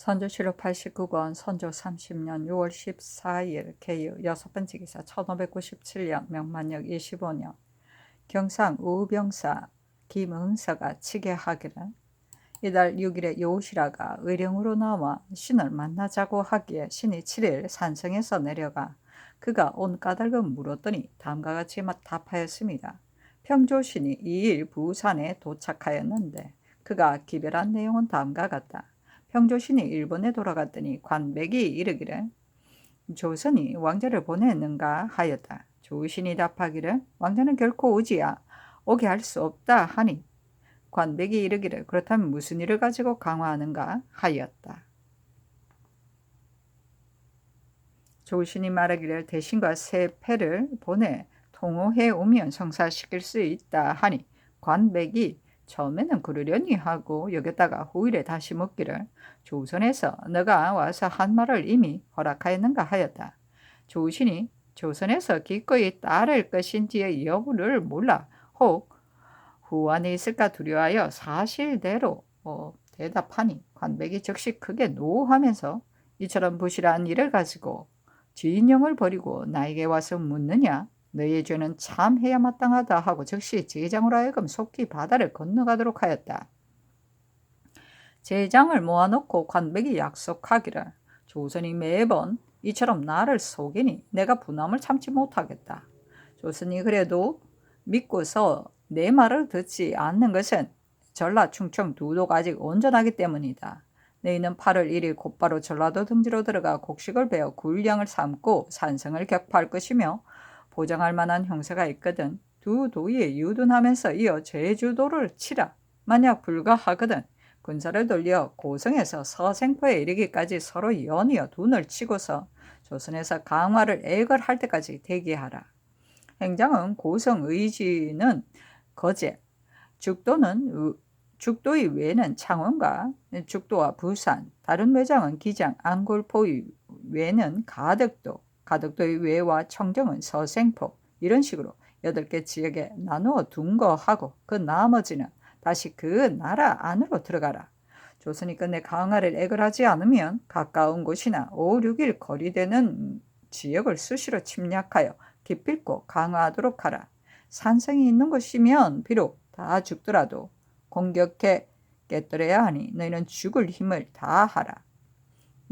선조실록 89권 선조 30년 6월 14일 개유 여섯 번째 기사 1597년 명만역 25년 경상 우병사 김응서가 치게하기를 이달 6일에 요시라가 의령으로 나와 신을 만나자고 하기에 신이 7일 산성에서 내려가 그가 온 까닭을 물었더니 다음과 같이 답하였습니다. 평조신이 2일 부산에 도착하였는데 그가 기별한 내용은 다음과 같다. 평조신이 일본에 돌아갔더니 관백이 이르기를 조선이 왕자를 보냈는가 하였다. 조신이 답하기를 왕자는 결코 오지야 오게 할 수 없다 하니 관백이 이르기를 그렇다면 무슨 일을 가지고 강화하는가 하였다. 조신이 말하기를 대신과 세 패를 보내 통호해 오면 성사시킬 수 있다 하니 관백이 처음에는 그러려니 하고 여겼다가 후일에 다시 묻기를 조선에서 너가 와서 한 말을 이미 허락하였는가 하였다. 조신이 조선에서 기꺼이 따를 것인지의 여부를 몰라 혹 후안에 있을까 두려워하여 사실대로 어, 대답하니 관백이 즉시 크게 노하면서 이처럼 부실한 일을 가지고 진영을 버리고 나에게 와서 묻느냐 너의 죄는 참 해야 마땅하다 하고 즉시 제장으로 하여금 속히 바다를 건너가도록 하였다. 제장을 모아놓고 관백이 약속하기를 조선이 매번 이처럼 나를 속이니 내가 분함을 참지 못하겠다. 조선이 그래도 믿고서 내 말을 듣지 않는 것은 전라 충청 두도가 아직 온전하기 때문이다. 너희는 8월 1일 곧바로 전라도 등지로 들어가 곡식을 베어 굴량을 삼고 산성을 격파할 것이며 보장할 만한 형세가 있거든 두 도에 유둔하면서 이어 제주도를 치라. 만약 불가하거든 군사를 돌려 고성에서 서생포에 이르기까지 서로 연이어 돈을 치고서 조선에서 강화를 애걸할 때까지 대기하라. 행장은 고성 의지는 거제, 죽도는 죽도의 외는 창원과 죽도와 부산, 다른 외장은 기장, 안골포 외는 가덕도, 가덕도의 외와 청정은 서생포 이런 식으로 여덟 개 지역에 나누어 둔 거 하고 그 나머지는 다시 그 나라 안으로 들어가라. 조선이 끝내 강화를 애걸하지 않으면 가까운 곳이나 5, 6일 거리되는 지역을 수시로 침략하여 기필코 강화하도록 하라. 산성이 있는 곳이면 비록 다 죽더라도 공격해 깨뜨려야 하니 너희는 죽을 힘을 다하라.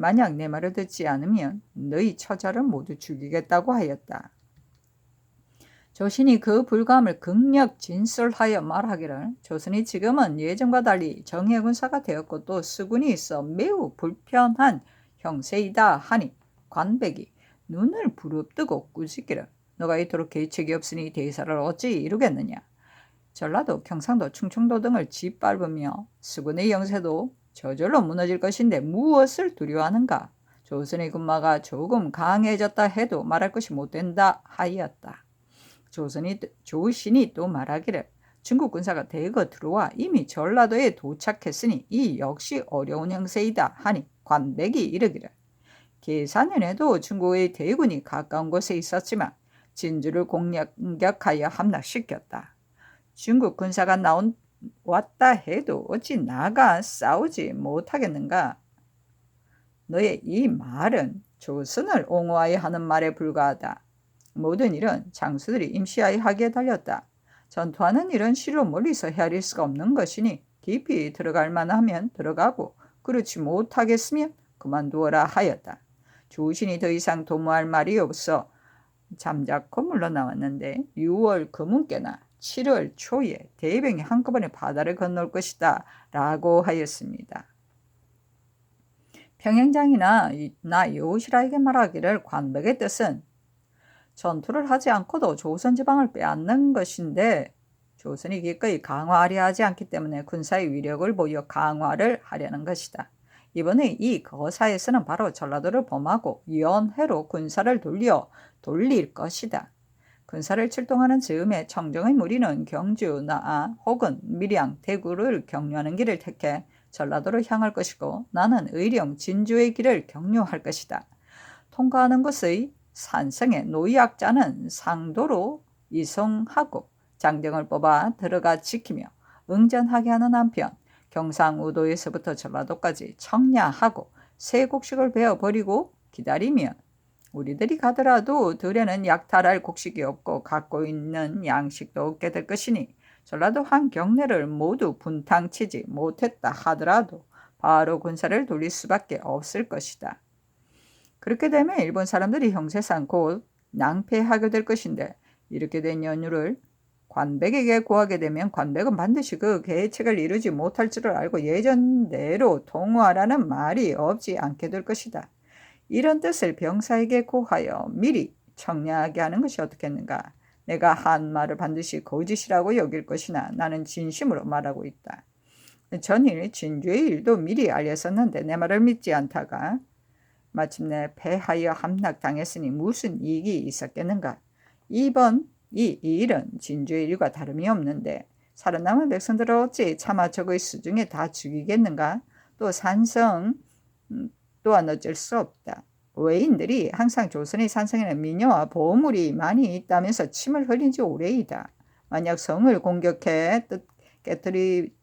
만약 내 말을 듣지 않으면 너희 처자를 모두 죽이겠다고 하였다. 조신이 그 불감을 극력 진술하여 말하기를 조선이 지금은 예전과 달리 정예 군사가 되었고 또 수군이 있어 매우 불편한 형세이다 하니 관백이 눈을 부릅뜨고 꾸짖기를 너가 이토록 계책이 없으니 대사를 어찌 이루겠느냐. 전라도, 경상도, 충청도 등을 짓밟으며 수군의 영세도 저절로 무너질 것인데 무엇을 두려워하는가? 조선의 군마가 조금 강해졌다 해도 말할 것이 못 된다 하였다. 조선이 조신이 또 말하기를 중국 군사가 대거 들어와 이미 전라도에 도착했으니 이 역시 어려운 형세이다 하니 관백이 이르기를 계산년에도 중국의 대군이 가까운 곳에 있었지만 진주를 공격하여 함락시켰다. 중국 군사가 나온 왔다 해도 어찌 나가 싸우지 못하겠는가? 너의 이 말은 조선을 옹호하여 하는 말에 불과하다. 모든 일은 장수들이 임시하여 하기에 달렸다. 전투하는 일은 실로 멀리서 헤아릴 수가 없는 것이니 깊이 들어갈 만하면 들어가고 그렇지 못하겠으면 그만두어라 하였다. 조신이 더 이상 도모할 말이 없어 잠자코 물러나왔는데 6월 금운께나 7월 초에 대병이 한꺼번에 바다를 건널 것이다 라고 하였습니다. 평행장이나 나 요시라에게 말하기를 관백의 뜻은 전투를 하지 않고도 조선 지방을 빼앗는 것인데 조선이 기꺼이 강화하려 하지 않기 때문에 군사의 위력을 보여 강화를 하려는 것이다. 이번에 이 거사에서는 바로 전라도를 범하고 연해로 군사를 돌려 돌릴 것이다. 군사를 출동하는 즈음에 청정의 무리는 경주, 나아 혹은 밀양, 대구를 경유하는 길을 택해 전라도로 향할 것이고 나는 의령, 진주의 길을 경유할 것이다. 통과하는 곳의 산성의 노약자는 상도로 이송하고 장정을 뽑아 들어가 지키며 응전하게 하는 한편 경상우도에서부터 전라도까지 청야하고 새 곡식을 베어버리고 기다리면 우리들이 가더라도 들에는 약탈할 곡식이 없고 갖고 있는 양식도 없게 될 것이니 전라도 한 경내를 모두 분탕치지 못했다 하더라도 바로 군사를 돌릴 수밖에 없을 것이다. 그렇게 되면 일본 사람들이 형세상 곧 낭패하게 될 것인데 이렇게 된 연유를 관백에게 구하게 되면 관백은 반드시 그 계책을 이루지 못할 줄을 알고 예전대로 동화라는 말이 없지 않게 될 것이다. 이런 뜻을 병사에게 고하여 미리 청량하게 하는 것이 어떻겠는가? 내가 한 말을 반드시 거짓이라고 여길 것이나 나는 진심으로 말하고 있다. 전일 진주의 일도 미리 알렸었는데 내 말을 믿지 않다가 마침내 패하여 함락당했으니 무슨 이익이 있었겠는가? 이번 이 일은 진주의 일과 다름이 없는데 살아남은 백성들을 어찌 차마 적의 수중에 다 죽이겠는가? 또 산성 음, 또한 어쩔 수 없다. 외인들이 항상 조선의 산성에는 미녀와 보물이 많이 있다면서 침을 흘린 지 오래이다. 만약 성을 공격해 뜻 깨뜨리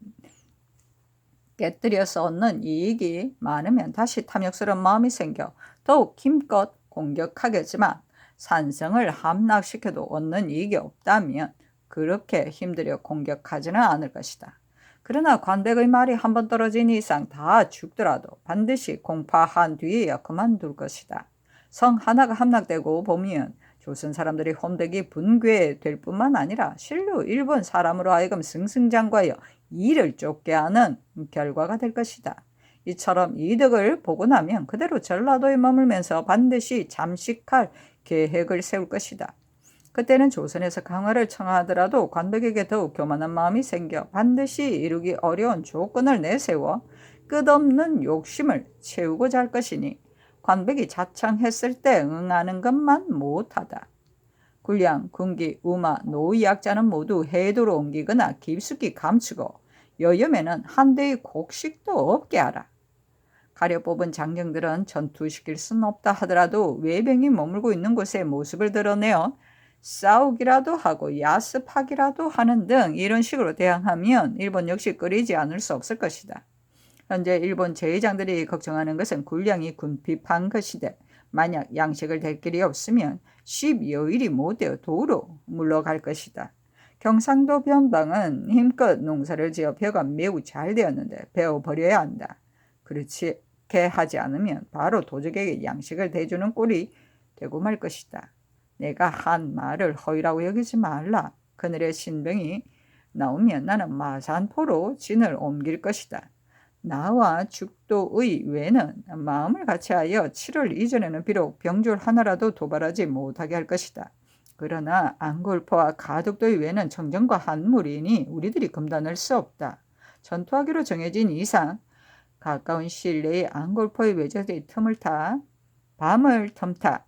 깨뜨려서 얻는 이익이 많으면 다시 탐욕스러운 마음이 생겨 더욱 힘껏 공격하겠지만 산성을 함락시켜도 얻는 이익이 없다면 그렇게 힘들여 공격하지는 않을 것이다. 그러나 관백의 말이 한 번 떨어진 이상 다 죽더라도 반드시 공파한 뒤에야 그만둘 것이다. 성 하나가 함락되고 보면 조선 사람들이 홈대기 분괴될 뿐만 아니라 실로 일본 사람으로 하여금 승승장구하여 이를 쫓게 하는 결과가 될 것이다. 이처럼 이득을 보고 나면 그대로 전라도에 머물면서 반드시 잠식할 계획을 세울 것이다. 그때는 조선에서 강화를 청하더라도 관백에게 더욱 교만한 마음이 생겨 반드시 이루기 어려운 조건을 내세워 끝없는 욕심을 채우고자 할 것이니 관백이 자청했을 때 응하는 것만 못하다. 군량, 군기, 우마, 노약자는 모두 해도로 옮기거나 깊숙이 감추고 여염에는 한 대의 곡식도 없게 하라. 가려 뽑은 장정들은 전투시킬 수는 없다 하더라도 외병이 머물고 있는 곳에 모습을 드러내어 싸우기라도 하고 야습하기라도 하는 등 이런 식으로 대항하면 일본 역시 끓이지 않을 수 없을 것이다. 현재 일본 제의장들이 걱정하는 것은 군량이 군핍한 것이되 만약 양식을 댈 길이 없으면 12여일이 못되어 도로 물러갈 것이다. 경상도 변방은 힘껏 농사를 지어 벼가 매우 잘 되었는데 베어버려야 한다. 그렇게 하지 않으면 바로 도적에게 양식을 대주는 꼴이 되고 말 것이다. 내가 한 말을 허위라고 여기지 말라. 그늘의 신병이 나오면 나는 마산포로 진을 옮길 것이다. 나와 죽도의 외는 마음을 같이하여 7월 이전에는 비록 병졸 하나라도 도발하지 못하게 할 것이다. 그러나 안골포와 가덕도의 외는 정전과 한물이니 우리들이 금단할 수 없다. 전투하기로 정해진 이상 가까운 시일 내에 안골포의 외적의 틈을 타 밤을 텀타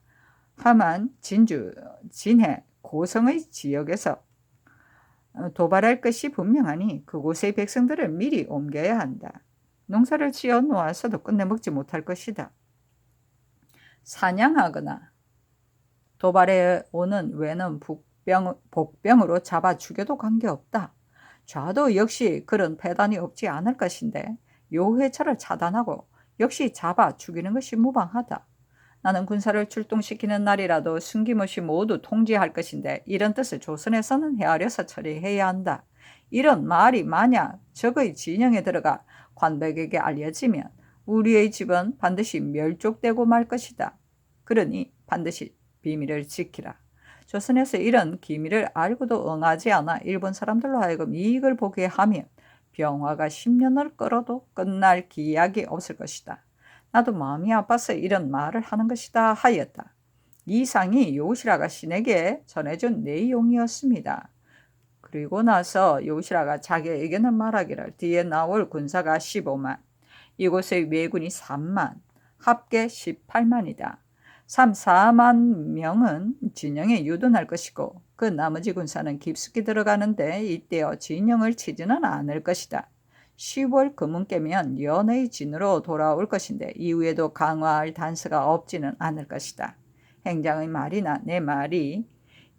하만, 진주, 진해, 고성의 지역에서 도발할 것이 분명하니 그곳의 백성들을 미리 옮겨야 한다. 농사를 지어 놓아서도 끝내 먹지 못할 것이다. 사냥하거나 도발해 오는 외는 북병, 복병으로 잡아 죽여도 관계없다. 좌도 역시 그런 패단이 없지 않을 것인데 요회차를 차단하고 역시 잡아 죽이는 것이 무방하다. 나는 군사를 출동시키는 날이라도 숨김없이 모두 통제할 것인데 이런 뜻을 조선에서는 헤아려서 처리해야 한다. 이런 말이 만약 적의 진영에 들어가 관백에게 알려지면 우리의 집은 반드시 멸족되고 말 것이다. 그러니 반드시 비밀을 지키라. 조선에서 이런 기밀을 알고도 응하지 않아 일본 사람들로 하여금 이익을 보게 하면 병화가 10년을 끌어도 끝날 기약이 없을 것이다. 나도 마음이 아파서 이런 말을 하는 것이다 하였다. 이 상이 요시라가 신에게 전해준 내용이었습니다. 그리고 나서 요시라가 의견을 말하기를 뒤에 나올 군사가 15만, 이곳의 왜군이 3만, 합계 18만이다. 3, 4만 명은 진영에 유둔할 것이고 그 나머지 군사는 깊숙이 들어가는데 이때어 진영을 치지는 않을 것이다. 10월 금은 깨면 연의 진으로 돌아올 것인데 이후에도 강화할 단서가 없지는 않을 것이다. 행장의 말이나 내 말이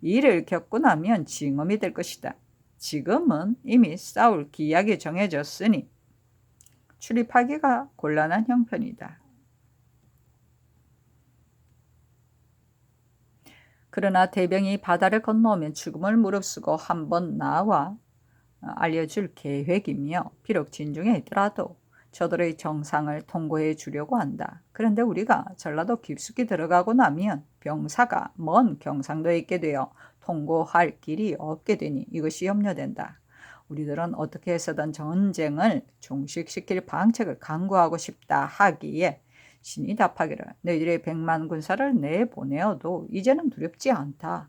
일을 겪고 나면 징험이 될 것이다. 지금은 이미 싸울 기약이 정해졌으니 출입하기가 곤란한 형편이다. 그러나 대병이 바다를 건너오면 죽음을 무릅쓰고 한번 나와 알려줄 계획이며 비록 진중에 있더라도 저들의 정상을 통고해 주려고 한다. 그런데 우리가 전라도 깊숙이 들어가고 나면 병사가 먼 경상도에 있게 되어 통고할 길이 없게 되니 이것이 염려된다. 우리들은 어떻게 해서든 전쟁을 종식시킬 방책을 강구하고 싶다 하기에 신이 답하기를 너희들의 백만 군사를 내보내어도 이제는 두렵지 않다.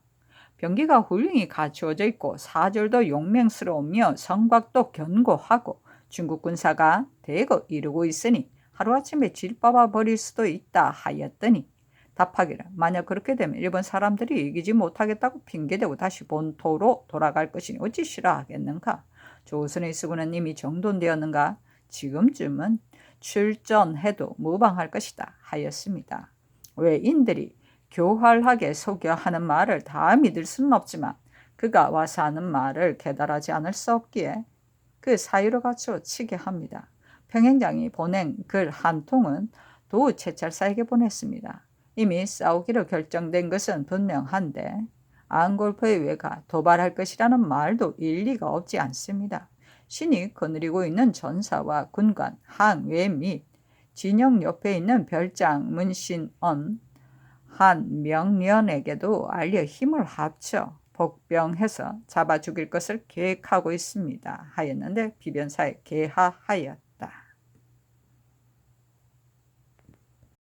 병기가 훌륭히 갖추어져 있고 사절도 용맹스러우며 성곽도 견고하고 중국 군사가 대거 이루고 있으니 하루아침에 질빠봐 버릴 수도 있다 하였더니 답하기를 만약 그렇게 되면 일본 사람들이 이기지 못하겠다고 핑계대고 다시 본토로 돌아갈 것이니 어찌 싫어하겠는가 조선의 수군은 이미 정돈되었는가 지금쯤은 출전해도 무방할 것이다 하였습니다. 외인들이 교활하게 속여 하는 말을 다 믿을 수는 없지만 그가 와서 하는 말을 깨달하지 않을 수 없기에 그 사유를 갖추어 치게 합니다. 평행장이 보낸 글 한 통은 도 채찰사에게 보냈습니다. 이미 싸우기로 결정된 것은 분명한데 앙골포의 외가 도발할 것이라는 말도 일리가 없지 않습니다. 신이 거느리고 있는 전사와 군관, 항외 및 진영 옆에 있는 별장 문신언 한 명련에게도 알려 힘을 합쳐 복병해서 잡아 죽일 것을 계획하고 있습니다. 하였는데 비변사에 개하하였다.